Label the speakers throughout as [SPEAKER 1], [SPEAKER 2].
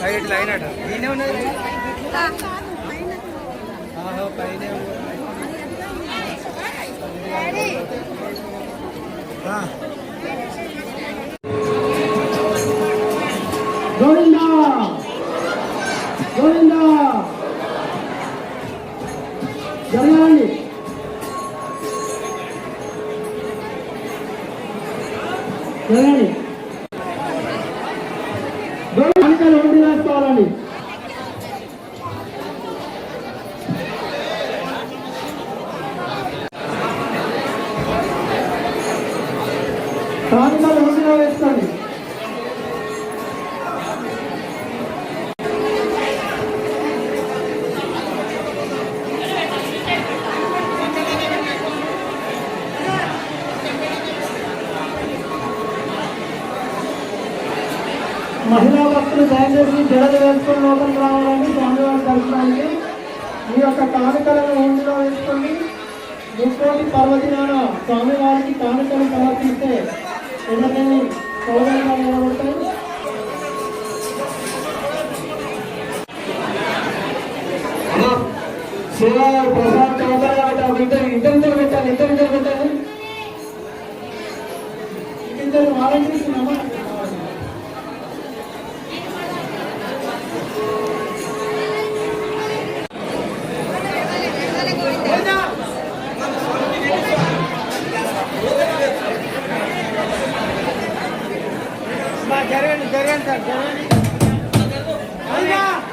[SPEAKER 1] Side line అట. దీనే ఉన్నది? పైన
[SPEAKER 2] గోవిందా! గోవిందా! జరగాలి. జరగాలి గోవింద ఒకటి రాసుకోవాలండి కాగితాలు వేసుకోండి. మహిళా భక్తులు దయచేసి జడలు వేసుకొని లోపలికి రావాలని స్వామివారి దర్శనానికి మీ యొక్క కానుకలను ఒంటిలో వేసుకోండి ముక్కోటి పర్వదినాన స్వామివారికి కానుకలు సమర్పిస్తే ఎన్నకని సౌకర్యంగా నిలబడతాయి శివ ప్రసాద్ చౌదరి పెట్టాలి ఇద్దరు ఇద్దరు ఇద్దరు పెట్టాలి ఇద్దరు ఇద్దరు పెట్టాలి ఇద్దరు వాలంటీర్స్ నమ్మకం
[SPEAKER 1] Ayan, sir. Ayan, sir.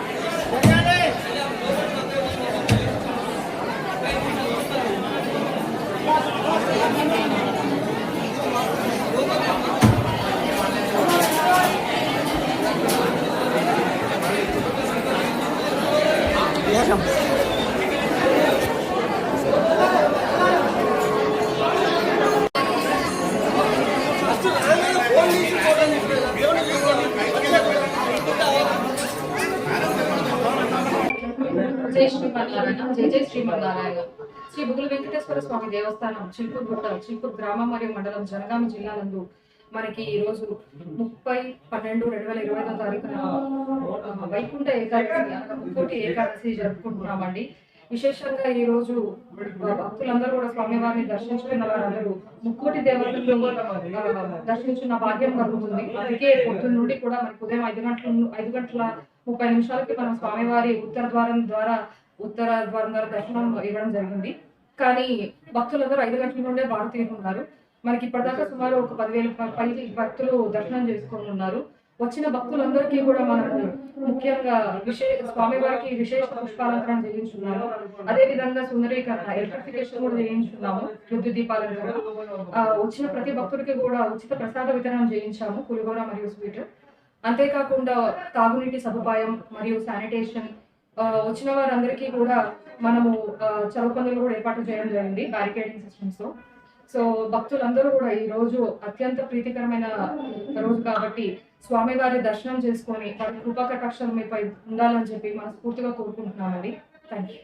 [SPEAKER 3] జయ శ్రీమన్నారాయణ జై జయ శ్రీమన్నారాయణ శ్రీ బుగుల వెంకటేశ్వర స్వామి దేవస్థానం చిల్పూర్ గుట్ట చిల్పూర్ గ్రామం మరియు మండలం జనగామ జిల్లా నందు మనకి ఈ రోజు ముప్పై పన్నెండు రెండు వేల ఇరవై ఐదో తారీఖున వైకుంఠ ఏకాదశి అనగా ముక్కోటి ఏకాదశి జరుపుకుంటున్నామండి. విశేషంగా ఈ రోజు భక్తులందరూ కూడా స్వామివారిని దర్శించుకున్న వారందరూ ముక్కోటి దేవతలు దర్శించున్న భాగ్యం కలుగుతుంది. అందుకే పొద్దున్న నుండి కూడా మనకి ఉదయం ఐదు గంటల ఐదు గంటల ముప్పై నిమిషాలకి మనం స్వామివారి ఉత్తర ద్వారం ద్వారా ఉత్తర ద్వారం ద్వారా దర్శనం ఇవ్వడం జరిగింది. కానీ భక్తులందరూ ఐదు గంటల నుండే బారు ఉన్నారు మనకి ఇప్పటిదాకా సుమారు ఒక పదివేల పైకి భక్తులు దర్శనం చేసుకొని ఉన్నారు. వచ్చిన భక్తులందరికీ కూడా మనము ముఖ్యంగా విశేష స్వామివారికి విశేష పుష్పాలంకరణ చేయించున్నాము అదే విధంగా సుందరీకరణ ఎలక్ట్రిఫికేషన్ కూడా చేయించున్నాము విద్యుత్ దీపాలంకరణ. వచ్చిన ప్రతి భక్తుడికి కూడా ఉచిత ప్రసాద వితరణ చేయించాము పులిగోర మరియు స్వీట్. అంతేకాకుండా తాగునీటి సదుపాయం మరియు శానిటేషన్ వచ్చిన వారందరికీ కూడా మనము ఆ, చౌక పనులు కూడా ఏర్పాటు చేయడం జరిగింది బ్యారికేడింగ్ సిస్టమ్స్తో సో భక్తులందరూ కూడా ఈ రోజు అత్యంత ప్రీతికరమైన రోజు కాబట్టి స్వామివారి దర్శనం చేసుకొని వారి కృపా కటాక్షాలు మీపై ఉండాలని చెప్పి మనస్ఫూర్తిగా కోరుకుంటున్నామండి. Thank you